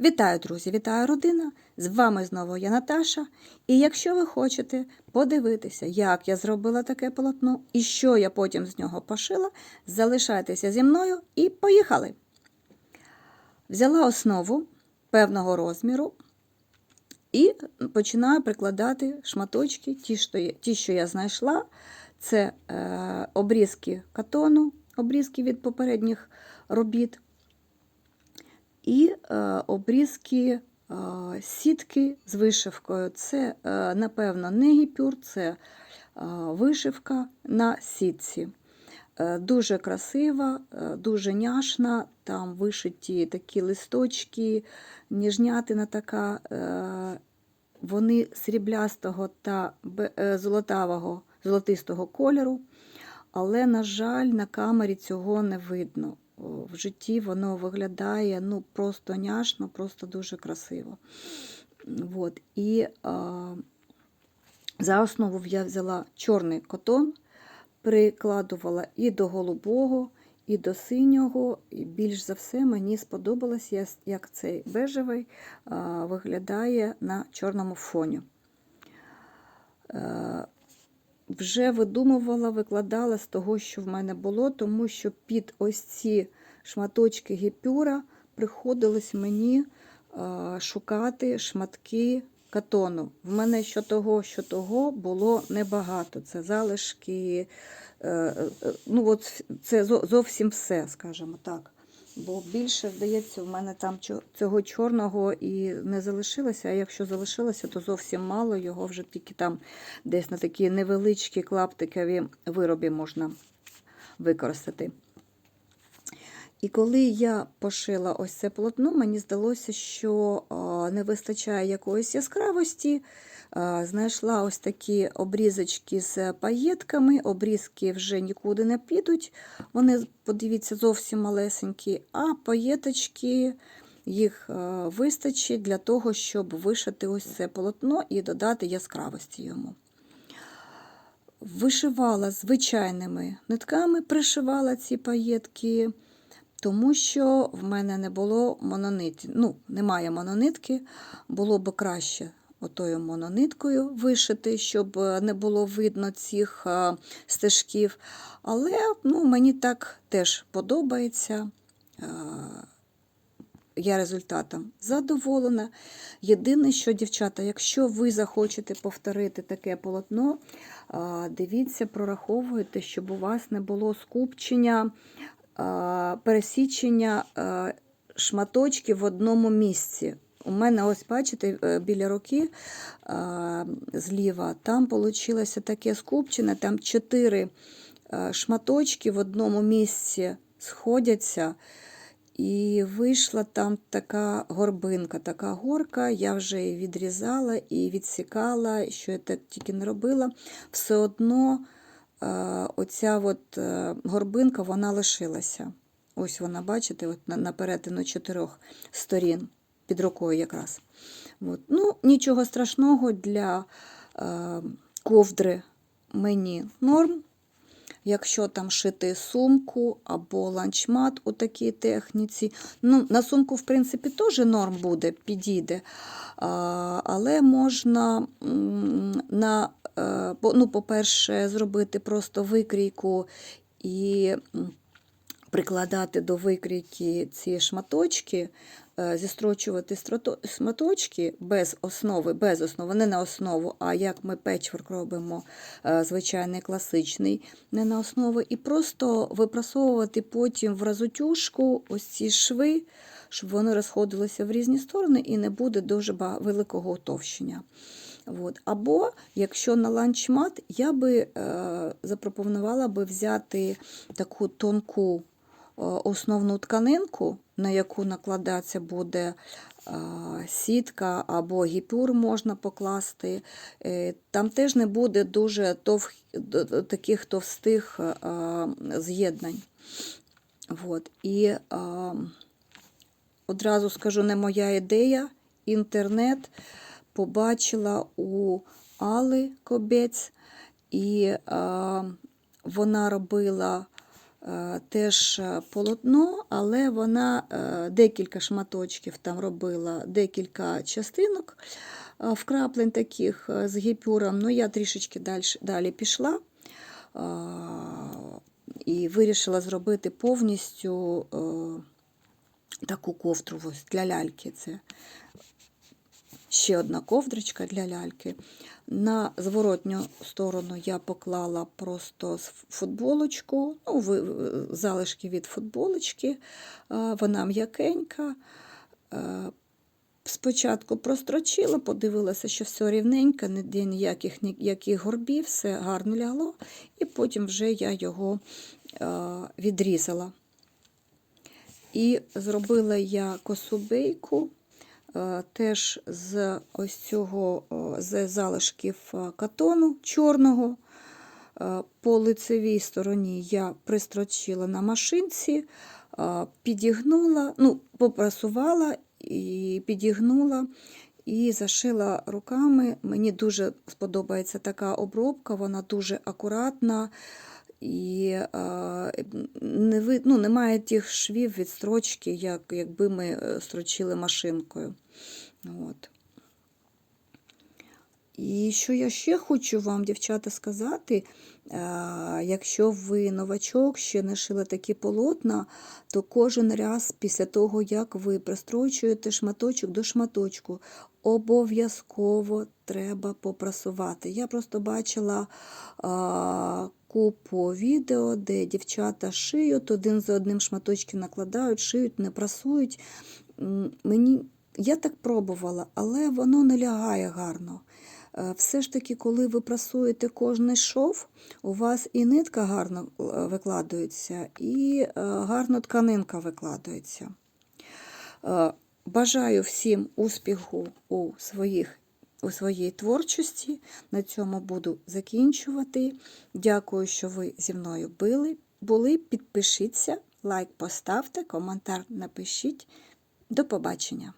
Вітаю, друзі! Вітаю родина! З вами знову я Наташа. І якщо ви хочете подивитися, як я зробила таке полотно і що я потім з нього пошила, залишайтеся зі мною і поїхали! Взяла основу певного розміру і починаю прикладати шматочки, ті, що я, знайшла. Це е, обрізки катону, обрізки від попередніх робіт і е, обрізки е, сітки з вишивкою. Це, е, напевно, не гіпюр, це вишивка на сітці. Дуже красива, дуже няшна, там вишиті такі листочки, ніжнятина така, вони сріблястого та золотавого, золотистого кольору, але, на жаль, на камері цього не видно. В житті воно виглядає ну, просто няшно, просто дуже красиво. От. І а, за основу я взяла чорний котон, прикладувала і до голубого, і до синього. І більш за все мені сподобалось, як цей бежевий а, виглядає на чорному фоні. Вже видумувала, викладала з того, що в мене було, тому що під ось ці шматочки гіпюра приходилось мені е, шукати шматки катону. В мене що того, що того було небагато. Це залишки, е, е, ну от це зовсім все, скажімо так. Бо більше, здається, в мене там цього чорного і не залишилося, а якщо залишилося, то зовсім мало, його вже тільки там десь на такі невеличкі клаптикові вироби можна використати. І коли я пошила ось це полотно, мені здалося, що не вистачає якоїсь яскравості. Знайшла ось такі обрізочки з паєтками, обрізки вже нікуди не підуть. Вони, подивіться, зовсім малесенькі, а паєточки їх вистачить для того, щоб вишити ось це полотно і додати яскравості йому. Вишивала звичайними нитками, пришивала ці паєтки, тому що в мене не було мононитки. Ну, немає мононитки, було б краще отою монониткою вишити, щоб е, не було видно цих е, стежків. Але ну, мені так теж подобається. Е, Я результатом задоволена. Єдине, що, дівчата, якщо ви захочете повторити таке полотно, дивіться, прораховуйте, щоб у вас не було скупчення, пересічення а, шматочків в одному місці. У мене, ось бачите, е, біля руки зліва, там вийшло таке скупчення, там чотири е, шматочки в одному місці сходяться. І вийшла там така горбинка, така горка. Я вже її відрізала і відсікала, що я так тільки не робила. Все одно е, оця от, е, горбинка вона лишилася. Ось вона, бачите, от на перетину чотирьох сторін під рукою якраз. От. Ну, нічого страшного для е, ковдри мені норм. Якщо там шити сумку або ланчмат у такій техніці. Ну, На сумку, в принципі, теж норм буде, підійде. Але можна, на, е, ну, по-перше, зробити просто викрійку і прикладати до викрійки ці шматочки, е, зістрочувати шматочки без основи, без основи, не на основу, а як ми печворк робимо, е, звичайний класичний, не на основу, і просто випрасовувати потім в разутюжку ось ці шви, щоб вони розходилися в різні сторони і не буде дуже великого утовщення. От. Або якщо на ланчмат, я би е, запропонувала би взяти таку тонку основну тканинку, на яку накладатися буде е, сітка або гіпюр можна покласти. Е, Там теж не буде дуже д- таких товстих е, з'єднань. От. І е, одразу скажу, не моя ідея, інтернет побачила у Али Кобець, і е, вона робила е, теж е, полотно, але вона е, декілька шматочків там робила, декілька частинок е, вкраплень таких з гіпюром. Ну, я трішечки далі, далі пішла і вирішила зробити повністю таку ковдру ось для ляльки. Це ще одна ковдрочка для ляльки. На зворотню сторону я поклала просто футболочку, ну, залишки від футболочки. Вона м'якенька. Спочатку прострочила, подивилася, що все рівненько, ніде ніяких, ніяких горбів, все гарно лягло, і потім вже я його відрізала. І зробила я косубейку теж з ось цього з залишків е, катону чорного. Е, По лицевій стороні я пристрочила на машинці, е, підігнула, ну, попрасувала і підігнула і зашила руками. Мені дуже сподобається така обробка, вона дуже акуратна. І е, не ви, ну, немає тих швів від строчки, як, якби ми е, строчили машинкою. От. І що я ще хочу вам, дівчата, сказати, е, якщо ви новачок, ще не шили такі полотна, то кожен раз після того, як ви пристрочуєте шматочок до шматочку, обов'язково треба попрасувати. Я просто бачила а, купу відео, де дівчата шиють, один за одним шматочки накладають, шиють, не прасують. Мені, я так пробувала, але воно не лягає гарно. Е, Все ж таки, коли ви прасуєте кожний шов, у вас і нитка гарно е, викладується, і е, гарно тканинка викладується. Е, Бажаю всім успіху у, своїх, у своїй творчості. На цьому буду закінчувати. Дякую, що ви зі мною були. Підпишіться, лайк поставте, коментар напишіть. До побачення!